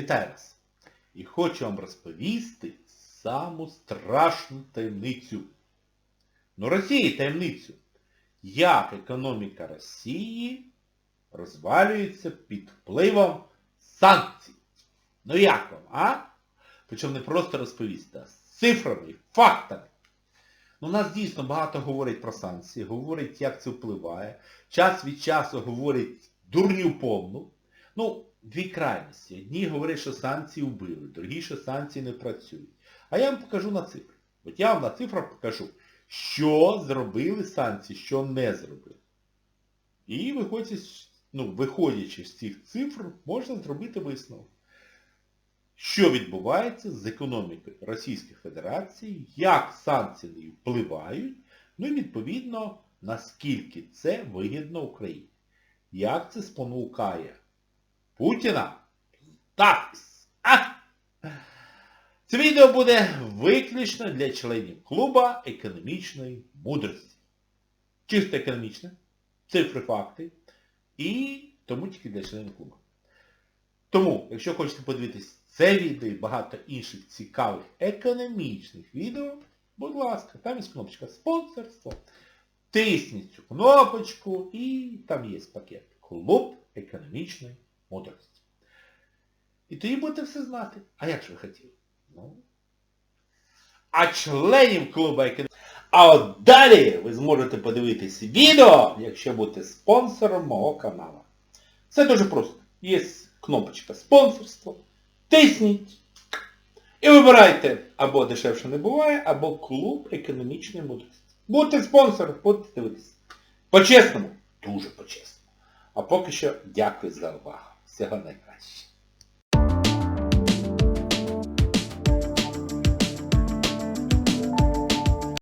Вітаю вас! І хочу вам розповісти саму страшну таємницю. Ну, Росії таємницю. Як економіка Росії розвалюється під впливом санкцій. Ну як вам, а? Причому не просто розповісти, а з цифрами, фактами. Ну, у нас дійсно багато говорить про санкції, говорить, як це впливає. Час від часу говорить дурню повну. Ну, дві крайності. Одні говорять, що санкції вбили, другі, що санкції не працюють. А я вам покажу на цифрах. От я вам на цифрах покажу, що зробили санкції, що не зробили. І виходячи, ну, виходячи з цих цифр, можна зробити висновок. Що відбувається з економікою Російської Федерації, як санкції впливають, ну і відповідно, наскільки це вигідно Україні. Як це спонукає Путіна здатись. А! Це відео буде виключно для членів клуба економічної мудрості. Чисто економічне, цифри, факти. І тому тільки для членів клубу. Тому, якщо хочете подивитись це відео і багато інших цікавих економічних відео, будь ласка, там є кнопочка спонсорство. Тисніть цю кнопочку і там є пакет. Клуб економічної мудрості. І тоді будете все знати. А як ж ви хотіли? Ну. А членів клубу економічної А от далі ви зможете подивитись відео, якщо будете спонсором мого каналу. Все дуже просто. Є кнопочка спонсорство. Тисніть. І вибирайте або дешевше не буває, або клуб економічної мудрості. Будьте спонсором, будете дивитися. По-чесному, дуже по-чесному. А поки що дякую за увагу. 这个没关系。